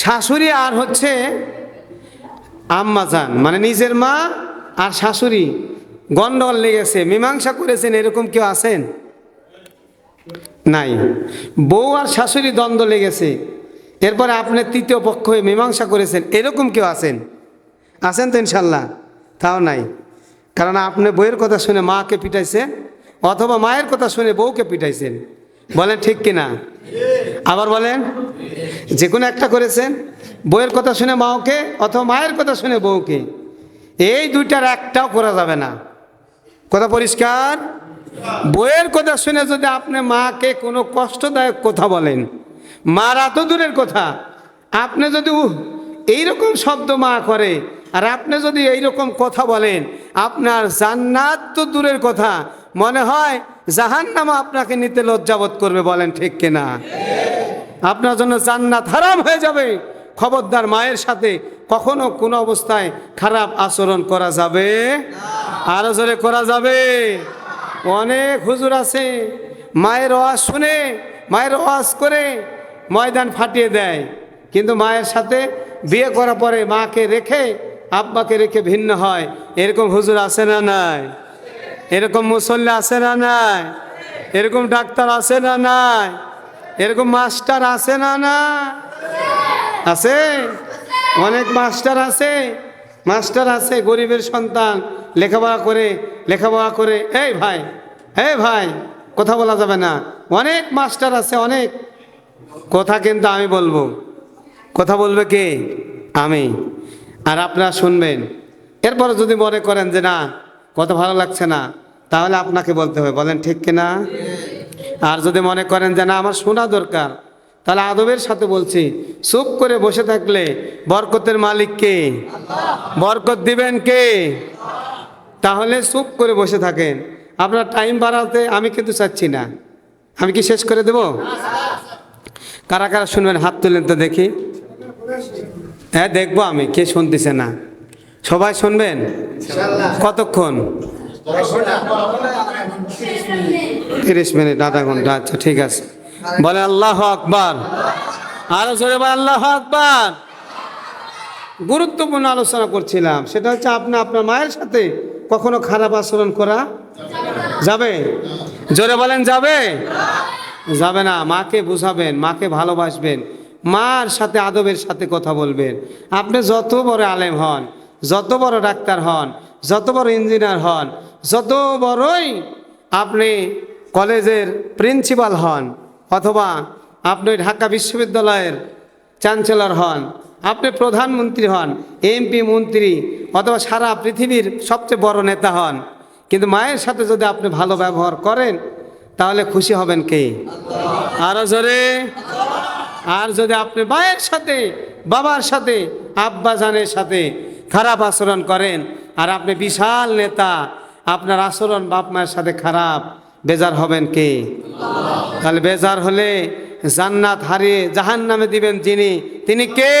শাশুড়ি আর হচ্ছে আম্মা যান মানে নিজের মা আর শাশুড়ি। গন্ডগোল লেগেছে, মীমাংসা করেছেন, এরকম কেউ আছেন? নাই। বউ আর শাশুড়ি দ্বন্দ্ব লেগেছে, এরপরে আপনি তৃতীয় পক্ষ হয়ে মীমাংসা করেছেন, এরকম কেউ আছেন? আছেন তো ইনশাল্লাহ, তাও নাই। কারণ আপনি বইয়ের কথা শুনে মাকে পিটাইছেন, অথবা মায়ের কথা শুনে বউকে পিটাইছেন। বলেন ঠিক কিনা? আবার বলেন? যে কোনো একটা করেছেন বইয়ের কথা শুনে মাওকে অথবা মায়ের কথা শুনে বউকে এই দুইটার একটাও করা যাবে না। কথা পরিষ্কার? বইয়ের কথা শুনে যদি আপনি মাকে কোনো কষ্টদায়ক কথা বলেন মারা তো দূরের কথা আপনি যদি উহ, এইরকম শব্দ মা করে আর আপনি যদি এইরকম কথা বলেন আপনার জান্নাত তো দূরের কথা মনে হয় জাহান্নামা আপনাকে নিতে লজ্জাবোধ করবে বলেন ঠিক কিনা? আপনার জন্য জান্নাত হারাম হয়ে যাবে। খবরদার মায়ের সাথে কখনো কোনো অবস্থায় খারাপ আচরণ করা যাবে? আরও জোরে করা যাবে। অনেক হুজুর আছে, মায়ের ওয়াজ শুনে, মায়ের ওয়াজ করে ময়দান ফাটিয়ে দেয়। কিন্তু মায়ের সাথে বিয়ে করার পরে মাকে রেখে, আব্বাকে রেখে ভিন্ন হয়। এরকম হুজুর আছে না নাই? এরকম মুসল্লা আছে না নাই? এরকম ডাক্তার আছে না নাই? এরকম মাস্টার আছে না না? আছে? অনেক মাস্টার আছে। মাস্টার আছে, গরিবের সন্তান। লেখাপড়া করে লেখাপড়া করে। এই ভাই এই ভাই, কথা বলা যাবে না। অনেক মাস্টার আছে, অনেক। কথা কিন্তু আমি বলব। কথা বলবে কে? আমি। আর আপনারা শুনবেন। এরপরে যদি মনে করেন যে না কত ভালো লাগছে না, তাহলে আপনাকে বলতে হবে। বলেন, ঠিক কিনা? আর যদি মনে করেন যে না আমার শোনা দরকার তাহলে আদবের সাথে বলছি চুপ করে বসে থাকলে বরকতের মালিক কে? বরকত দিবেন কে? তাহলে চুপ করে বসে থাকেন। আপনার টাইম বাড়াতে আমি কিন্তু চাচ্ছি না। আমি কি শেষ করে দেব? কারা কারা শুনবেন? হাত তুলেন তো দেখি। হ্যাঁ দেখব আমি কে শুনতেছে না। সবাই শুনবেন? কতক্ষণ? তিরিশ মিনিট, আধা ঘণ্টা আচ্ছা ঠিক আছে। বলে আল্লাহ আকবার। আরও জোরে বলে আল্লাহ আকবার। গুরুত্বপূর্ণ আলোচনা করছিলাম। সেটা হচ্ছে আপনি আপনার মায়ের সাথে কখনো খারাপ আচরণ করা যাবে? জোরে বলেন, যাবে? যাবে না, মাকে বুঝাবেন, মাকে ভালোবাসবেন, মার সাথে, আদবের সাথে কথা বলবেন। আপনি যত বড় আলেম হন, যত বড় ডাক্তার হন, যত বড় ইঞ্জিনিয়ার হন যত বড়ই আপনি কলেজের প্রিন্সিপাল হন অথবা আপনি ঢাকা বিশ্ববিদ্যালয়ের চ্যান্সেলর হন, আপনি প্রধানমন্ত্রী হন, এমপি, মন্ত্রী অথবা সারা পৃথিবীর সবচেয়ে বড় নেতা হন, কিন্তু মায়ের সাথে যদি আপনি ভালো ব্যবহার করেন, তাহলে খুশি হবেন কে? আরও জোরে। আর যদি আপনি মায়ের সাথে, বাবার সাথে, আব্বা জানের সাথে খারাপ আচরণ করেন, আর আপনি বিশাল নেতা আপনার আচরণ বাপ মায়ের সাথে খারাপ, বেজার হবেন কে? তাহলে বেজার হলে জান্নাত হারিয়ে জাহান নামে দিবেন যিনি, তিনি কে?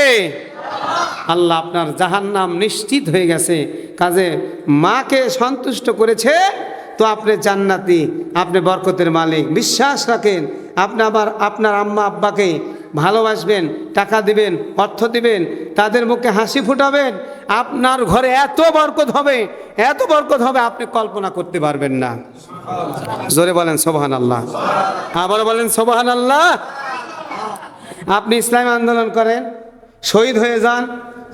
আল্লাহ আপনার জাহান নাম নিশ্চিত হয়ে গেছে। কাজে মাকে সন্তুষ্ট করেছে, তো আপনি জান্নাতি, আপনি বরকতের মালিক। বিশ্বাস রাখেন, আপনি আবার আপনার আম্মা আব্বাকে ভালোবাসবেন, টাকা দিবেন, অর্থ দিবেন, তাদের মুখে হাসি ফুটাবেন, আপনার ঘরে এত বরকত হবে, এত বরকত হবে, আপনি কল্পনা করতে পারবেন না। জোরে বলেন সোবাহান আল্লাহ আবার বলেন সোবাহান আল্লাহ আপনি ইসলাম আন্দোলন করেন, শহীদ হয়ে যান,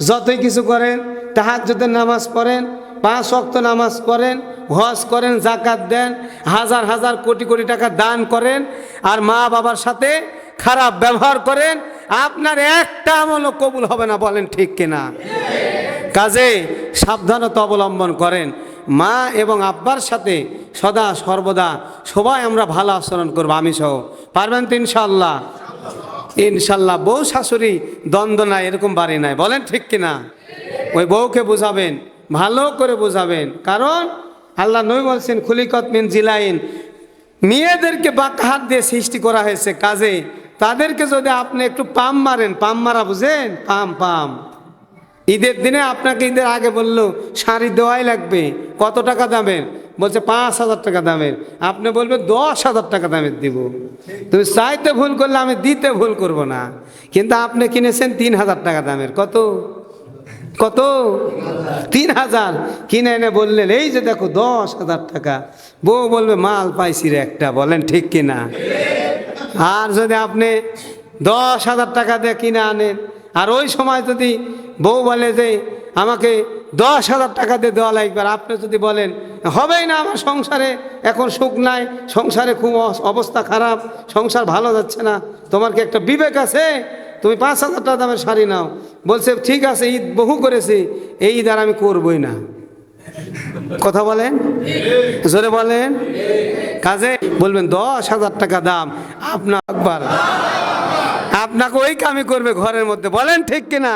যতই কিছু করেন, তাহাজ্জুদের নামাজ পড়েন, পাঁচ অক্ত নামাজ পড়েন, হজ করেন জাকাত দেন, হাজার হাজার কোটি কোটি টাকা দান করেন, আর মা বাবার সাথে খারাপ ব্যবহার করেন, আপনার একটা আমলও কবুল হবে না, বলেন ঠিক কিনা? কাজে সাবধানতা অবলম্বন করেন। মা এবং আব্বার সাথে সদা সর্বদা সবাই আমরা ভালো আচরণ করব, আমি সহ। পারবেন তো ইনশাল্লাহ ইনশাল্লাহ বউ শাশুড়ি দ্বন্দ্ব নাই, এরকম বাড়ি নাই, বলেন ঠিক কিনা? ওই বউকে বোঝাবেন, ভালো করে বোঝাবেন, কারণ আল্লাহ নই বলছেন, খুলিকত মিন জিলাইন। মেয়েদেরকে বাঁকা হাত দিয়ে সৃষ্টি করা হয়েছে, কাজে তাদেরকে যদি আপনি একটু পাম মারেন, পাম মারা বুঝেন? পাম পাম। ঈদের দিনে আপনাকে ঈদের আগে বলল, শাড়ি দেওয়াই লাগবে, কত টাকা দামের? বলছে, পাঁচ হাজার টাকা দামের। আপনি বলবেন, দশ হাজার টাকা দামের দিব। তুমি চাইতে ভুল করলে আমি দিতে ভুল করব না। কিন্তু আপনি কিনেছেন তিন হাজার টাকা দামের। কত? কত? তিন হাজার। কিনে এনে বললেন, এই যে দেখো, দশ হাজার টাকা। বউ বলবে, মাল পাইছি রে একটা, বলেন ঠিক কিনা? আর যদি আপনি দশ হাজার টাকা দিয়ে কিনে আনেন, আর ওই সময় যদি বউ বলে যে আমাকে দশ হাজার টাকা দিয়ে দেওয়া লাগবে, আর আপনি যদি বলেন, হবেই না, আমার সংসারে এখন সুখ নাই, সংসারে খুব অবস্থা খারাপ, সংসার ভালো যাচ্ছে না, তোমার কি একটা বিবেক আছে? তুমি পাঁচ হাজার টাকা দামের শাড়ি নাও। বলছে, ঠিক আছে, ঈদ বহু করেছি, এই ঈদ আর আমি করবই না। কথা বলেন? জোরে বলেন। কাজে বলবেন দশ হাজার টাকা দাম। আপনার একবার আপনাকে ওই কামি করবে ঘরের মধ্যে। বলেন ঠিক কিনা?